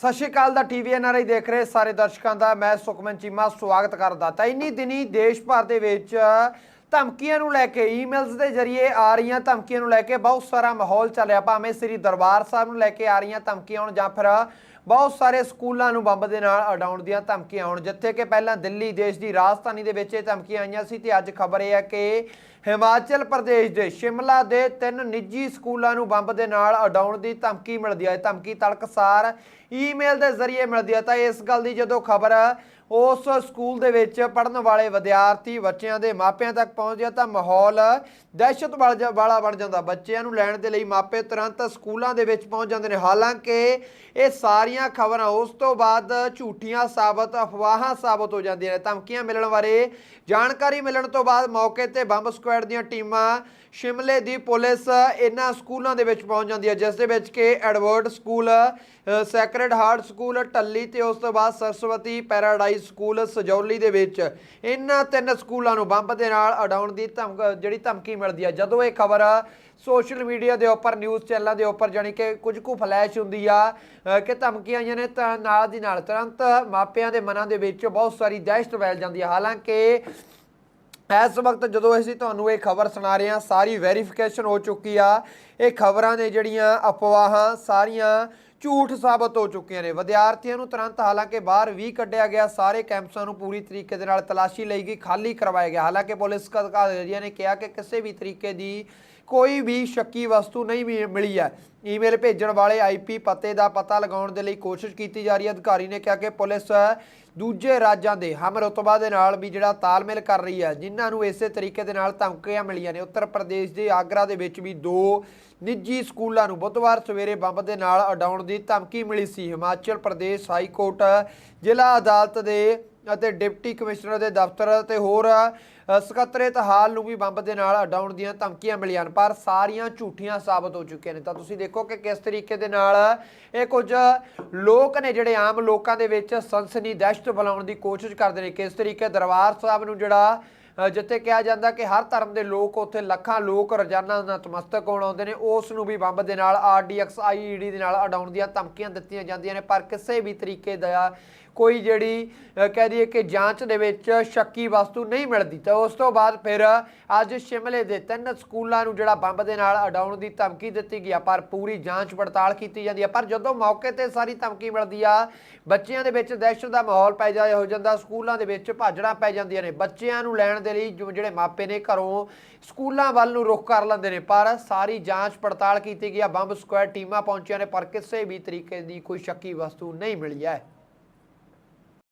ਸਤਿ ਸ਼੍ਰੀ ਅਕਾਲ ਦਾ TV NRI ਦੇਖ ਰਹੇ ਸਾਰੇ ਦਰਸ਼ਕਾਂ ਦਾ, ਮੈਂ ਸੁਖਮਨ ਚੀਮਾ, ਸਵਾਗਤ ਕਰਦਾ। ਤਾਂ ਇੰਨੀ ਦਿਨੀ ਦੇਸ਼ ਭਰ ਦੇ ਵਿੱਚ ਧਮਕੀਆਂ ਨੂੰ ਲੈ ਕੇ ਈਮੇਲਸ ਦੇ ਜ਼ਰੀਏ ਆ ਰਹੀਆਂ ਧਮਕੀਆਂ ਨੂੰ ਲੈ ਕੇ ਬਹੁਤ ਸਾਰਾ ਮਾਹੌਲ ਚੱਲਿਆ ਭਾਵੇਂ ਸ੍ਰੀ ਦਰਬਾਰ ਸਾਹਿਬ ਨੂੰ ਲੈ ਕੇ ਆ ਰਹੀਆਂ ਧਮਕੀਆਂ ਹੁਣ ਜਾਂ ਫਿਰ ਬਹੁਤ ਸਾਰੇ ਸਕੂਲਾਂ ਨੂੰ ਬੰਬ ਦੇ ਨਾਲ ਉਡਾਉਣ ਦੀਆਂ ਧਮਕੀਆਂ ਆਉਣ ਜਿੱਥੇ ਕਿ ਪਹਿਲਾਂ ਦਿੱਲੀ ਦੇਸ਼ ਦੀ ਰਾਜਧਾਨੀ ਦੇ ਵਿੱਚ ਇਹ ਧਮਕੀਆਂ ਆਈਆਂ ਸੀ ਤੇ ਅੱਜ ਖਬਰ ਇਹ ਹੈ ਕਿ ਹਿਮਾਚਲ ਪ੍ਰਦੇਸ਼ ਦੇ ਸ਼ਿਮਲਾ ਦੇ ਤਿੰਨ ਨਿੱਜੀ ਸਕੂਲਾਂ ਨੂੰ ਬੰਬ ਦੇ ਨਾਲ ਉਡਾਉਣ ਦੀ ਧਮਕੀ ਮਿਲਦੀ ਹੈ। ਧਮਕੀ ਤੜਕਸਾਰ ਈਮੇਲ ਦੇ ਜ਼ਰੀਏ ਮਿਲਦੀ ਹੈ। ਤਾਂ ਇਸ ਗੱਲ ਦੀ ਜਦੋਂ ਖਬਰ ਉਸ ਸਕੂਲ ਦੇ ਵਿੱਚ ਪੜਨ ਵਾਲੇ ਵਿਦਿਆਰਥੀ ਬੱਚਿਆਂ ਦੇ ਮਾਪਿਆਂ ਤੱਕ ਪਹੁੰਚ ਗਿਆ ਤਾਂ ਮਾਹੌਲ ਦਹਿਸ਼ਤ ਵਾਲਾ ਵਾਲਾ ਬਣ ਜਾਂਦਾ। ਬੱਚਿਆਂ ਨੂੰ ਲੈਣ ਦੇ ਲਈ ਮਾਪੇ ਤੁਰੰਤ ਸਕੂਲਾਂ ਦੇ ਵਿੱਚ ਪਹੁੰਚ ਜਾਂਦੇ ਨੇ। ਹਾਲਾਂਕਿ ਇਹ ਸਾਰੀਆਂ ਖਬਰਾਂ ਉਸ ਤੋਂ ਬਾਅਦ ਝੂਠੀਆਂ ਸਾਬਤ, ਅਫਵਾਹਾਂ ਸਾਬਤ ਹੋ ਜਾਂਦੀਆਂ ਨੇ। ਧਮਕੀਆਂ ਮਿਲਣ ਬਾਰੇ ਜਾਣਕਾਰੀ ਮਿਲਣ ਤੋਂ ਬਾਅਦ ਮੌਕੇ ਤੇ ਬੰਬ ਸਕੁਐਡ ਦੀਆਂ ਟੀਮਾਂ ਸ਼ਿਮਲੇ ਦੀ ਪੁਲਿਸ ਇਹਨਾਂ ਸਕੂਲਾਂ ਦੇ ਵਿੱਚ ਪਹੁੰਚ ਜਾਂਦੀ ਹੈ, ਜਿਸ ਦੇ ਵਿੱਚ ਕਿ Edward School Sacred Heart School, ਟੱਲੀ ਤੇ ਉਸ ਤੋਂ ਬਾਅਦ ਸਰਸਵਤੀ ਪੈਰਾਡਾਈਜ਼ ਸਕੂਲ ਸਜੌਲੀ ਦੇ ਵਿੱਚ। ਇਹਨਾਂ ਤਿੰਨ ਸਕੂਲਾਂ ਨੂੰ ਬੰਬ ਦੇ ਨਾਲ ਅਡਾਉਣ ਦੀ ਧਮਕ, ਜਿਹੜੀ ਧਮਕੀ ਮਿਲਦੀ ਹੈ ਜਦੋਂ ਇਹ ਖਬਰ ਸੋਸ਼ਲ ਮੀਡੀਆ ਦੇ ਉੱਪਰ, ਨਿਊਜ਼ ਚੈਨਲਾਂ ਦੇ ਉੱਪਰ ਜਾਣੀ ਕਿ ਕੁਝ ਕੁ ਫਲੈਸ਼ ਹੁੰਦੀ ਆ ਕਿ ਧਮਕੀਆਂ ਆਈਆਂ ਨੇ, ਤਾਂ ਨਾਲ ਦੀ ਨਾਲ ਤੁਰੰਤ ਮਾਪਿਆਂ ਦੇ ਮਨਾਂ ਦੇ ਵਿੱਚ ਬਹੁਤ ਸਾਰੀ ਦਹਿਸ਼ਤ ਫੈਲ ਜਾਂਦੀ ਹੈ ਹਾਲਾਂਕਿ ਇਸ ਵਕਤ ਜਦੋਂ ਅਸੀਂ ਤੁਹਾਨੂੰ ਇਹ ਖਬਰ ਸੁਣਾ ਰਹੇ ਹਾਂ, ਸਾਰੀ ਵੈਰੀਫਿਕੇਸ਼ਨ ਹੋ ਚੁੱਕੀ ਆ। ਇਹ ਖਬਰਾਂ ਨੇ ਜਿਹੜੀਆਂ ਅਫਵਾਹਾਂ, ਸਾਰੀਆਂ ਝੂਠ ਸਾਬਤ ਹੋ ਚੁੱਕੀਆਂ ਨੇ। ਵਿਦਿਆਰਥੀਆਂ ਨੂੰ ਤੁਰੰਤ ਹਾਲਾਂਕਿ ਬਾਹਰ ਵੀ ਕੱਢਿਆ ਗਿਆ, ਸਾਰੇ ਕੈਂਪਸਾਂ ਨੂੰ ਪੂਰੀ ਤਰੀਕੇ ਦੇ ਨਾਲ ਤਲਾਸ਼ੀ ਲਈ ਗਈ, ਖਾਲੀ ਕਰਵਾਇਆ ਗਿਆ। ਹਾਲਾਂਕਿ ਪੁਲਿਸ ਅਧਿਕਾਰੀਆਂ ਨੇ ਕਿਹਾ ਕਿ ਕਿਸੇ ਵੀ ਤਰੀਕੇ ਦੀ ਕੋਈ ਵੀ ਸ਼ੱਕੀ ਵਸਤੂ ਨਹੀਂ ਮਿ- ਮਿਲੀ ਹੈ। ਈਮੇਲ ਭੇਜਣ ਵਾਲੇ ਆਈਪੀ ਪਤੇ ਦਾ ਪਤਾ ਲਗਾਉਣ ਦੇ ਲਈ ਕੋਸ਼ਿਸ਼ ਕੀਤੀ ਜਾ ਰਹੀ ਹੈ। ਅਧਿਕਾਰੀ ਨੇ ਕਿਹਾ ਕਿ ਪੁਲਿਸ ਦੂਜੇ ਰਾਜਾਂ ਦੇ ਹਮ ਰਤਬਾ ਦੇ ਨਾਲ ਵੀ ਜਿਹੜਾ ਤਾਲਮੇਲ ਕਰ ਰਹੀ ਹੈ, ਜਿਨ੍ਹਾਂ ਨੂੰ ਇਸੇ ਤਰੀਕੇ ਦੇ ਨਾਲ ਧਮਕੀਆਂ ਮਿਲੀਆਂ ਨੇ। ਉੱਤਰ ਪ੍ਰਦੇਸ਼ ਦੇ ਆਗਰਾ ਦੇ ਵਿੱਚ ਵੀ ਦੋ ਨਿੱਜੀ ਸਕੂਲਾਂ ਨੂੰ ਬੁੱਧਵਾਰ ਸਵੇਰੇ ਬੰਬ ਦੇ ਨਾਲ ਅਡਾਉਣ ਦੀ ਧਮਕੀ ਮਿਲੀ ਸੀ। ਹਿਮਾਚਲ ਪ੍ਰਦੇਸ਼ ਹਾਈ ਕੋਰਟ ਜ਼ਿਲ੍ਹਾ ਅਦਾਲਤ ਦੇ ਅਤੇ ਡਿਪਟੀ ਕਮਿਸ਼ਨਰ ਦੇ ਦਫ਼ਤਰ ਤੇ ਹੋਰ ਅ, ਸਕੱਤਰੇਤ ਹਾਲ ਨੂੰ ਵੀ ਬੰਬ ਦੇ ਨਾਲ ਅਡਾਉਣ ਦੀਆਂ ਧਮਕੀਆਂ ਮਿਲੀਆਂ ਹਨ, ਪਰ ਸਾਰੀਆਂ ਝੂਠੀਆਂ ਸਾਬਤ ਹੋ ਚੁੱਕੀਆਂ ਨੇ। ਤਾਂ ਤੁਸੀਂ ਦੇਖੋ ਕਿ ਕਿਸ ਤਰੀਕੇ ਦੇ ਨਾਲ ਇਹ ਕੁਝ ਲੋਕ ਨੇ ਜਿਹੜੇ ਆਮ ਲੋਕਾਂ ਦੇ ਵਿੱਚ ਸਨਸਨੀ ਦਹਿਸ਼ਤ ਫੈਲਾਉਣ ਦੀ ਕੋਸ਼ਿਸ਼ ਕਰਦੇ ਨੇ। ਕਿਸ ਤਰੀਕੇ ਦਰਬਾਰ ਸਾਹਿਬ ਨੂੰ ਜਿਹੜਾ ਜਿੱਥੇ ਕਿਹਾ ਜਾਂਦਾ ਕਿ ਹਰ ਧਰਮ ਦੇ ਲੋਕ ਉੱਥੇ ਲੱਖਾਂ ਲੋਕ ਰੋਜ਼ਾਨਾ ਨਤਮਸਤਕ ਹੋਣ ਆਉਂਦੇ ਨੇ, ਉਸ ਨੂੰ ਵੀ ਬੰਬ ਦੇ ਨਾਲ ਆਰਡੀਐਕਸ ਆਈਈਡੀ ਦੇ ਨਾਲ ਅਡਾਉਣ ਦੀਆਂ ਧਮਕੀਆਂ ਦਿੱਤੀਆਂ ਜਾਂਦੀਆਂ ਨੇ। ਪਰ ਕਿਸੇ ਵੀ ਤਰੀਕੇ ਦਾ ਕੋਈ ਜਿਹੜੀ ਕਹਿ ਦਈਏ ਕਿ ਜਾਂਚ ਦੇ ਵਿੱਚ ਸ਼ੱਕੀ ਵਸਤੂ ਨਹੀਂ ਮਿਲਦੀ। ਤਾਂ ਉਸ ਤੋਂ ਬਾਅਦ ਫਿਰ ਅੱਜ ਸ਼ਿਮਲੇ ਦੇ ਤਿੰਨ ਸਕੂਲਾਂ ਨੂੰ ਜਿਹੜਾ ਬੰਬ ਦੇ ਨਾਲ ਅਡਾਉਣ ਦੀ ਧਮਕੀ ਦਿੱਤੀ ਗਈ ਆ, ਪਰ ਪੂਰੀ ਜਾਂਚ ਪੜਤਾਲ ਕੀਤੀ ਜਾਂਦੀ ਹੈ ਪਰ ਜਦੋਂ ਮੌਕੇ ਤੇ ਸਾਰੀ ਧਮਕੀ ਮਿਲਦੀ ਆ, ਬੱਚਿਆਂ ਦੇ ਵਿੱਚ ਦਹਿਸ਼ਤ ਦਾ ਮਾਹੌਲ ਪੈ ਜਾਇਆ ਹੋ ਜਾਂਦਾ, ਸਕੂਲਾਂ ਦੇ ਵਿੱਚ ਭਾਜੜਾਂ ਪੈ ਜਾਂਦੀਆਂ ਨੇ। ਬੱਚਿਆਂ ਨੂੰ ਲੈਣ ਦੇ ਲਈ ਜੋ ਜਿਹੜੇ ਮਾਪੇ ਨੇ ਘਰੋਂ ਸਕੂਲਾਂ ਵੱਲ ਨੂੰ ਰੁਖ ਕਰ ਲੈਂਦੇ ਨੇ, ਪਰ ਸਾਰੀ ਜਾਂਚ ਪੜਤਾਲ ਕੀਤੀ ਗਈ ਆ, ਬੰਬ ਸਕੁਐਡ ਟੀਮਾਂ ਪਹੁੰਚੀਆਂ ਨੇ, ਪਰ ਕਿਸੇ ਵੀ ਤਰੀਕੇ ਦੀ ਕੋਈ ਸ਼ੱਕੀ ਵਸਤੂ ਨਹੀਂ ਮਿਲੀ ਹੈ।